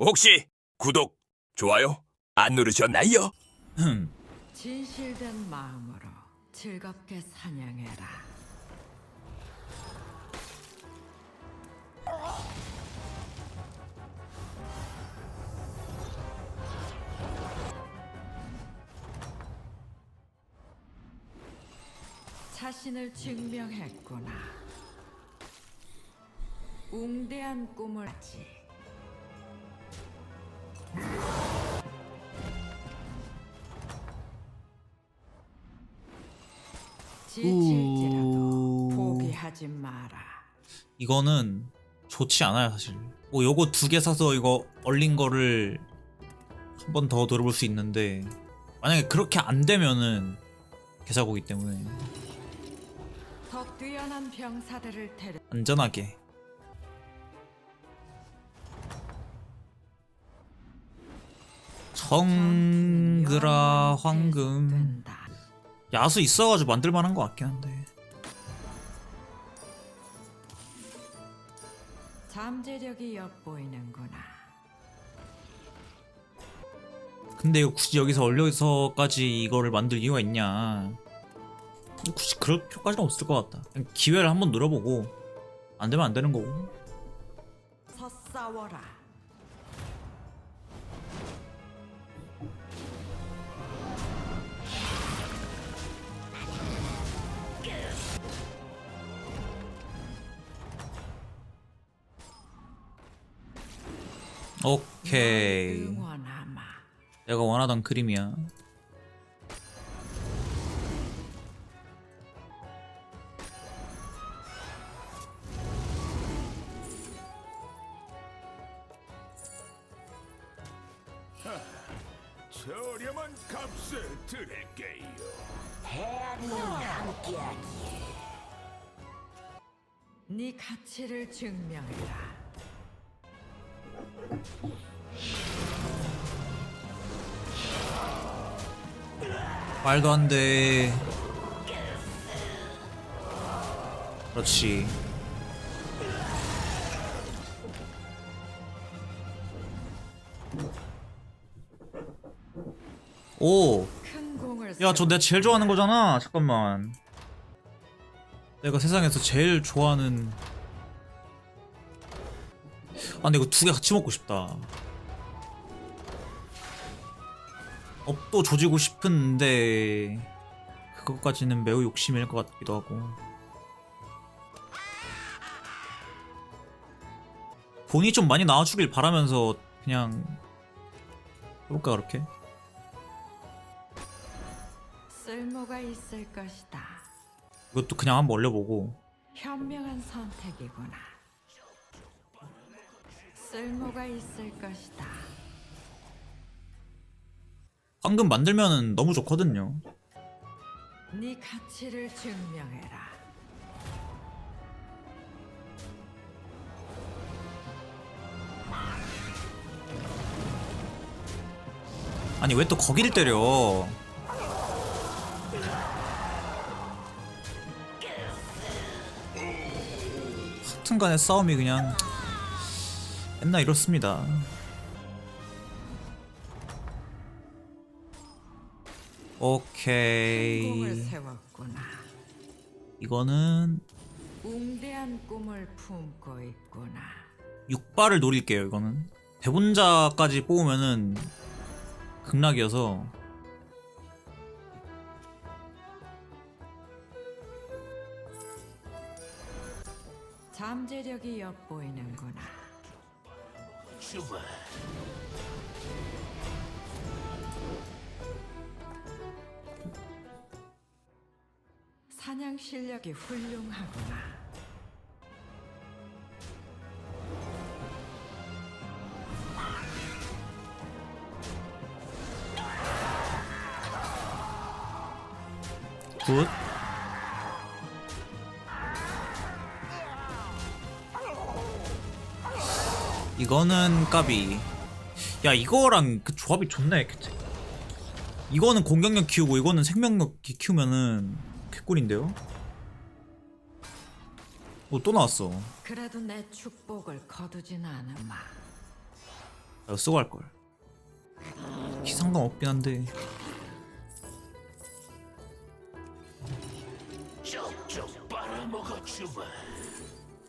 혹시 구독, 좋아요 안 누르셨나요? 흠. 진실된 마음으로 즐겁게 사냥해라. 자신을 증명했구나. 웅대한 꿈을 하지. 지칠지라도 포기하지 마라. 이거는 좋지 않아요 사실. 뭐 요거 두 개 사서 이거 얼린 거를 한 번 더 들어볼 수 있는데 만약에 그렇게 안 되면은 개사고기 때문에. 더 뛰어난 병사들을 데려 안전하게 정그라 황금. 야수 있어가지고 만들만한 것 같긴 한데 잠재력이 엿보이는구나. 근데 이거 굳이 여기서 얼려서까지 이거를 만들 이유가 있냐 굳이 그럴 필요까지는 없을 것 같다 기회를 한번 노려보고 안 되면 안 되는 거고 서 싸워라. 오케이. 내가 원하던 그림이야 저렴한 값을 드릴게요. 네 가치를 증명해라. 말도 안 돼 그렇지 오 야, 저 내가 제일 좋아하는 거잖아. 잠깐만. 내가 세상에서 제일 좋아하는. 아, 근데 이거 두 개 같이 먹고 싶다. 업도 조지고 싶은데 그것까지는 매우 욕심일 것 같기도 하고. 본이 좀 많이 나와주길 바라면서 그냥 해볼까 그렇게? 쓸모가 있을 것이다. 이것도 그냥 한번 올려보고 현명한 선택이구나. 쓸모가 있을 것이다. 황금 만들면은 너무 좋거든요. 네 가치를 증명해라. 아니 왜 또 거기를 때려? 하여튼간에 싸움이 그냥 맨날 이렇습니다. 오케이 세웠구나. 이거는 웅대한 꿈을 품고 있구나. 육발을 노릴게요. 이거는 대본자까지 뽑으면은 극락이어서 잠재력이 엿보이는구나. 사냥 실력이 훌륭하구나. 굿. 이거는 까비. 야 이거랑 그 조합이 좋네. 그치? 이거는 공격력 키우고 이거는 생명력 키- 키우면은 개꿀인데요? 오또 나왔어. 그래도 내 축복을 거두진 않으마. 이거 쓰고 할걸 키 상관없긴 한데.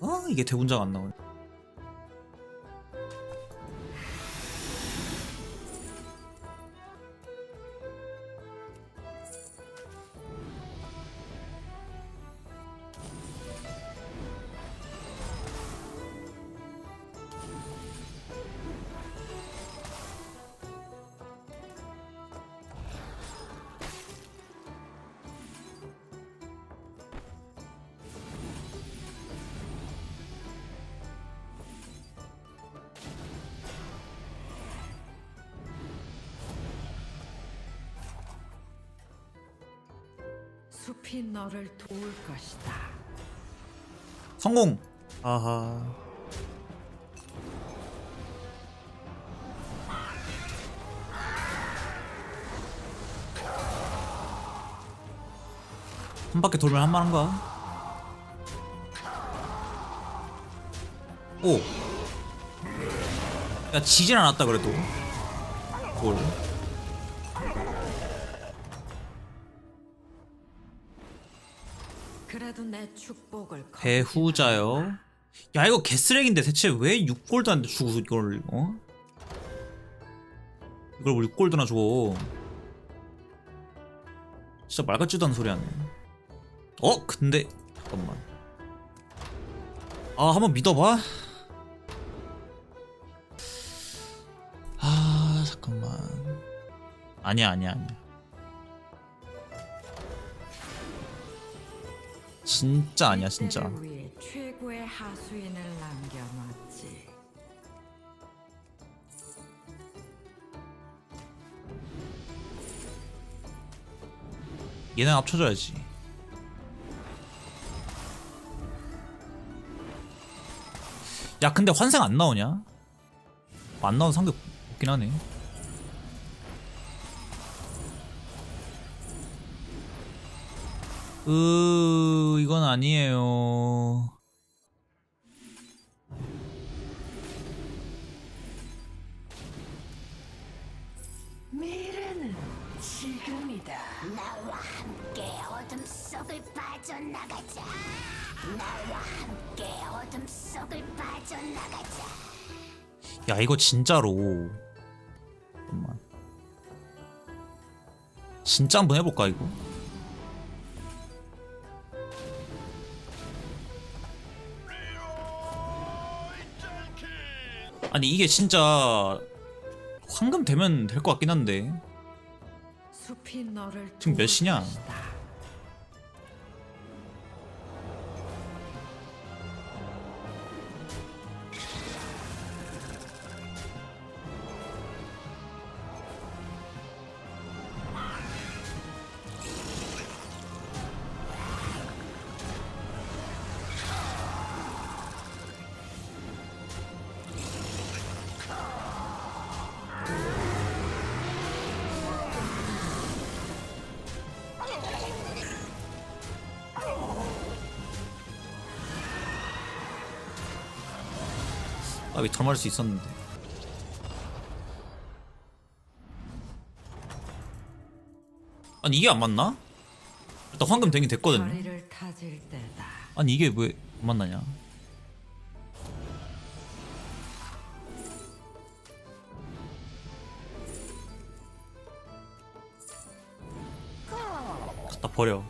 아 이게 대군자가 안 나오네 숲이 너를 도울 것이다. 성공 아하 한 바퀴 돌면 한 만한가? 오! 야 지진 않았다 그래도 뭘 배후자요. 야 이거 개쓰레기인데 대체 왜 6골드한테 주고 이걸 어? 이걸 왜 6골드나 줘. 진짜 말 같지도 않은 소리 하네. 어? 근데 잠깐만. 아 한번 믿어봐. 아 잠깐만. 아니야 아니야 아니야 진짜 아니야 진짜 최고의 하수인을 남겨놨지. 얘네 합쳐줘야지. 야, 근데 환생 안 나오냐? 안 나온 상대 없긴 하네. 으, 이건 아니에요. 미래는 지금이다. 나와 함께 어둠 속을 빠져나가자. 나와 함께 어둠 속을 빠져나가자. 야, 이거 진짜로. 잠깐만. 진짜 한번 해볼까, 이거? 아니, 이게 진짜 황금 되면 될 것 같긴 한데. 지금 몇 시냐? 아, 왜더 말할 수 있었는데. 아니, 이게 안 맞나? 일단 황금 되긴 됐거든요. 거리를 타질 때다. 아니, 이게 왜 안 맞나냐? 갖다 버려.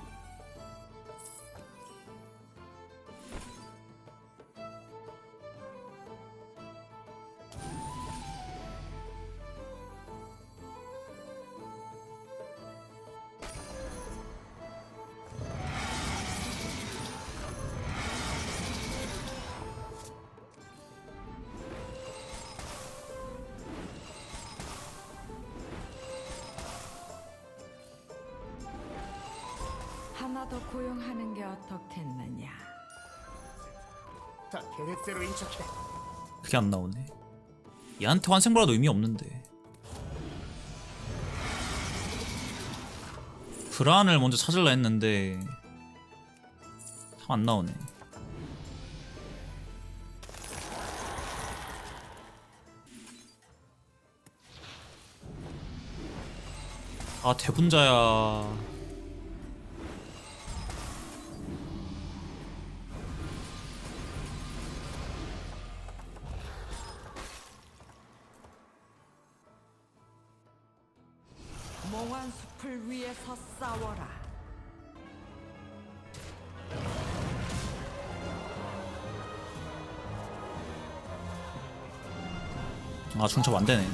하나 더 고용하는 게 어떻겠느냐. 다 계획대로 인척해. 그게 안 나오네. 얘한테 환생보라도 의미 없는데. 불안을 먼저 찾으려 했는데 참 안 나오네. 아 대분자야. 중첩 안 되네.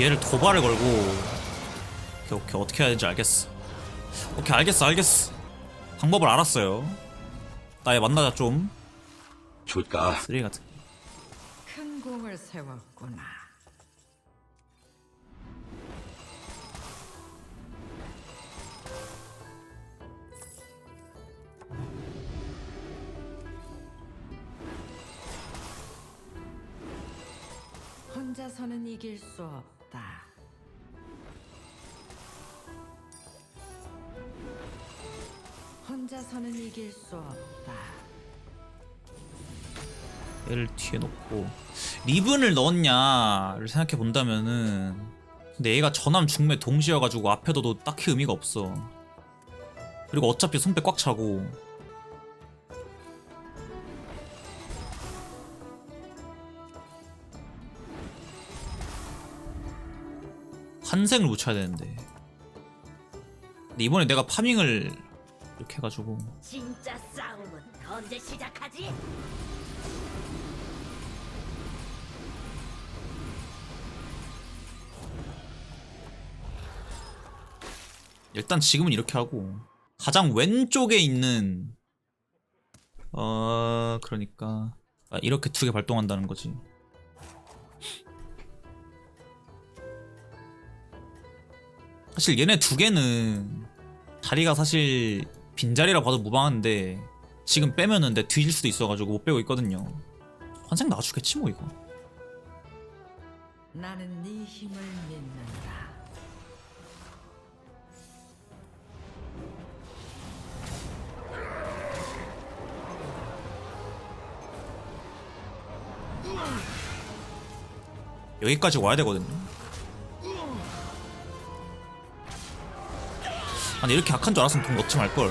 얘를 도발을 걸고 오케이 오케이 어떻게 해야 되는지 알겠어. 오케이 알겠어 알겠어. 방법을 알았어요. 나얘 만나자 좀. 줄까? 쓰레기 같은. 큰 공을 세웠구나. 이길 수 없다. 혼자서는 이길 수 없다. 얘를 뒤에 놓고 리븐을 넣었냐를 생각해 본다면은 근데 얘가 전함 중매 동시여가지고 앞에 둬도 딱히 의미가 없어 그리고 어차피 손빼 꽉 차고 환생을 못 쳐야 되는데 근데 이번에 내가 파밍을 이렇게 해가지고 진짜 싸움은 언제 시작하지? 일단 지금은 이렇게 하고 가장 왼쪽에 있는 어 그러니까 아, 이렇게 두 개 발동한다는 거지. 사실 얘네 두 개는 자리가 사실 빈자리라 봐도 무방한데 지금 빼면은 내 뒤질 수도 있어가지고 못 빼고 있거든요. 환생 나와주겠지 뭐 이거. 나는 네 힘을 믿는다. 여기까지 와야 되거든요. 아니 이렇게 약한 줄 알았으면 돈 넣지 말걸.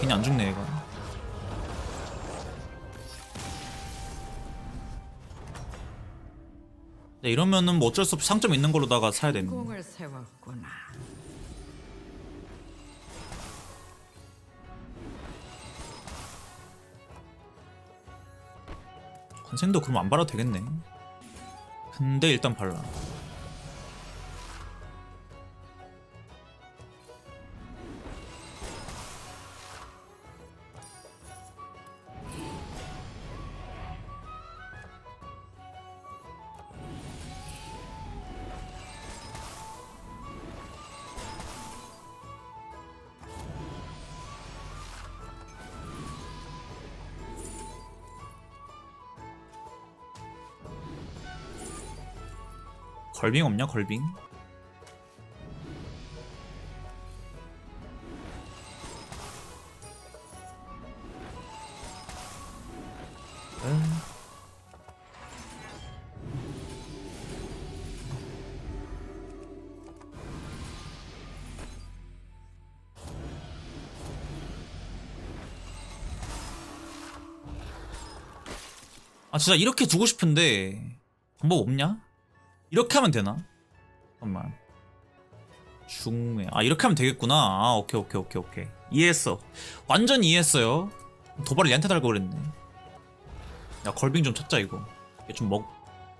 괜히 안 죽네 얘가. 네, 이러면은 뭐 어쩔 수 없이 상점 있는 걸로다가 사야 되는. 공을 세웠구나. 관생도 그럼 안 발라도 되겠네. 근데 일단 발라. 걸빙 없냐 걸빙? 아 진짜 이렇게 두고 싶은데 방법 없냐? 이렇게 하면 되나? 잠깐만. 중매. 아 이렇게 하면 되겠구나. 아 오케이 오케이 오케이 오케이. 이해했어. 완전 이해했어요. 도발을 얘한테 달고 그랬네. 야 걸빙 좀 찾자 이거. 얘좀 먹,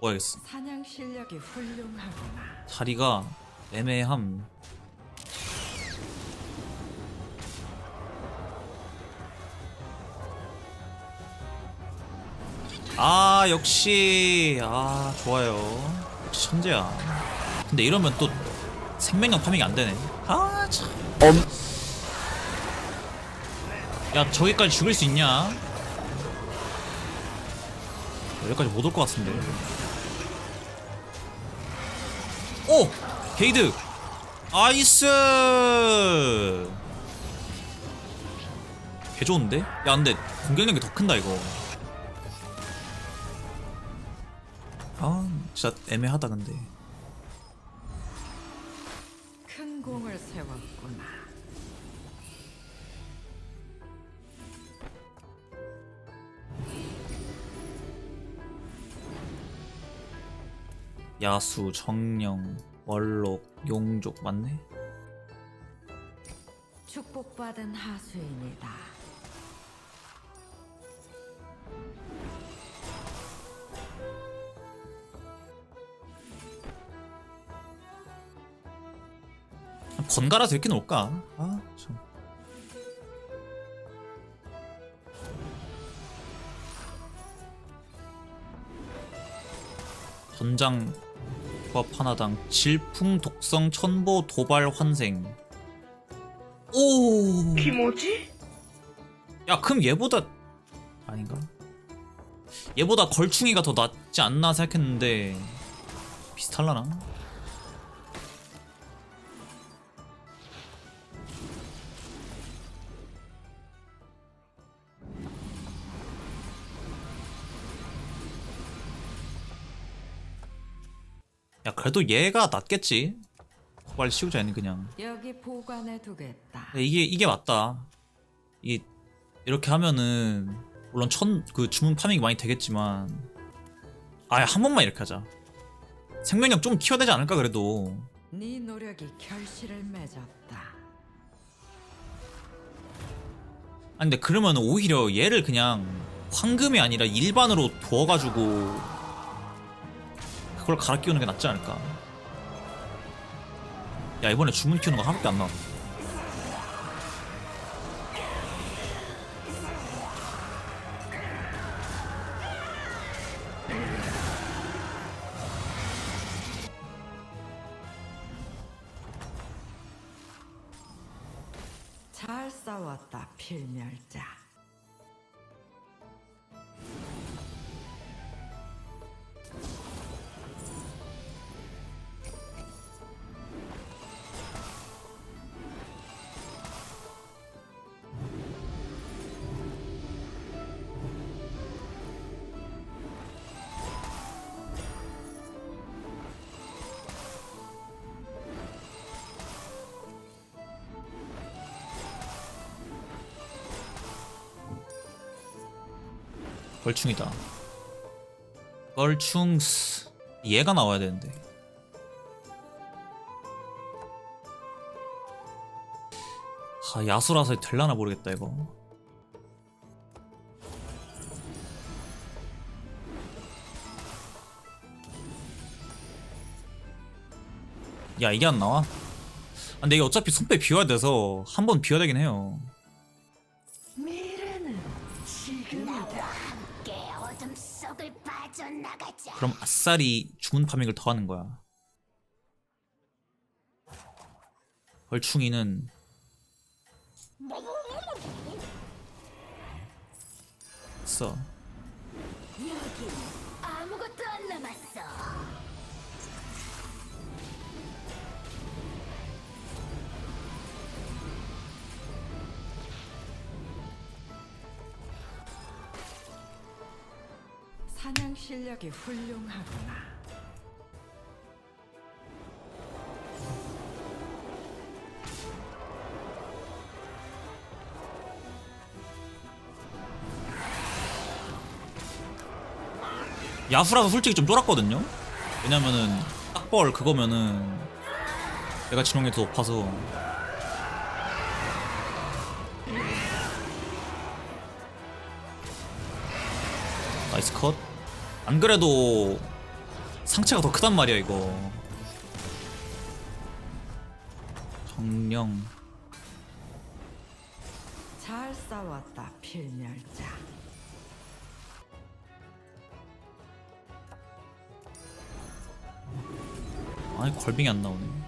먹어야겠어. 사냥 실력이 훌륭하구나. 자리가 애매함. 아 역시. 아 좋아요 천재야 근데 이러면 또 생명력 파밍이 안 되네 아참 야 저기까지 죽일 수 있냐 여기까지 못 올 것 같은데 오! 게이드! 아이스! 개 좋은데? 야 근데 공격력이 더 큰다 이거 아 진짜 애매하다 근데 큰 공을 세웠구나. 야수, 정령, 월록, 용족 맞네? 축복받은 하수인이다. 번갈아 될게 놓을까? 아 참. 전장 조합 하나당 질풍 독성 천보 도발 환생 오 기모지? 야 그럼 얘보다 아닌가? 얘보다 걸충이가 더 낫지 않나 생각했는데 비슷할라나? 그래도 얘가 낫겠지 도발 씌우자는 그냥 여기 보관해 두겠다. 네, 이게 이게 맞다. 이게 이렇게 하면은 물론 천 그 주문 파밍이 많이 되겠지만 아예 한 번만 이렇게 하자. 생명력 좀 키워야 되지 않을까 그래도. 네 노력이 결실을 맺었다. 아니 근데 그러면 오히려 얘를 그냥 황금이 아니라 일반으로 두어가지고 그걸 갈아 끼우는 게 낫지 않을까. 야 이번에 주문 키우는 거 하나밖에 안 나와. 잘 싸웠다, 필멸자. 걸충이다. 걸충스 얘가 나와야 되는데. 아 야수라서 될라나 모르겠다 이거. 야 이게 안 나와? 아, 근데 이게 어차피 손빼 비워야 돼서 한 번 비워야 되긴 해요. 그럼 아싸리 주문 파밍을 더 하는 거야. 벌충이는 써. 사냥 실력이 훌륭하구나. 야수라서 솔직히 좀 쫄았거든요. 왜냐면은 딱벌 그거면은 내가 진홍이 더 높아서 나이스 컷. 안 그래도 상체가 더 크단 말이야 이거. 정령. 잘 싸웠다, 필멸자. 아니 걸빙이 안 나오네.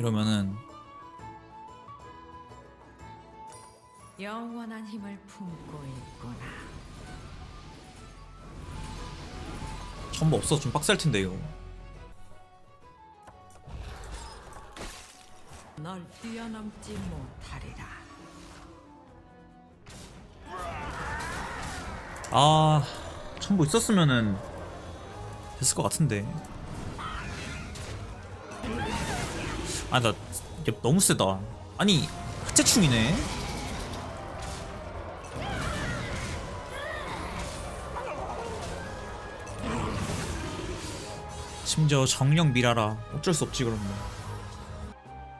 이러면은 영원한 힘을 품고 있구나. 전부 없어 좀 빡셀 텐데 이거 널 뛰어넘지 못하리라. 아 전부 있었으면은 됐을 것 같은데 아나 너무 세다. 아니 하체충이네. 심지어 정령 미라라. 어쩔 수 없지 그러면.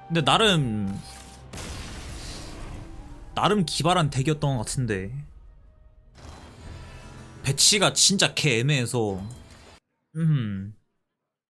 근데 나름 나름 기발한 덱이었던 것 같은데. 배치가 진짜 개 애매해서. 음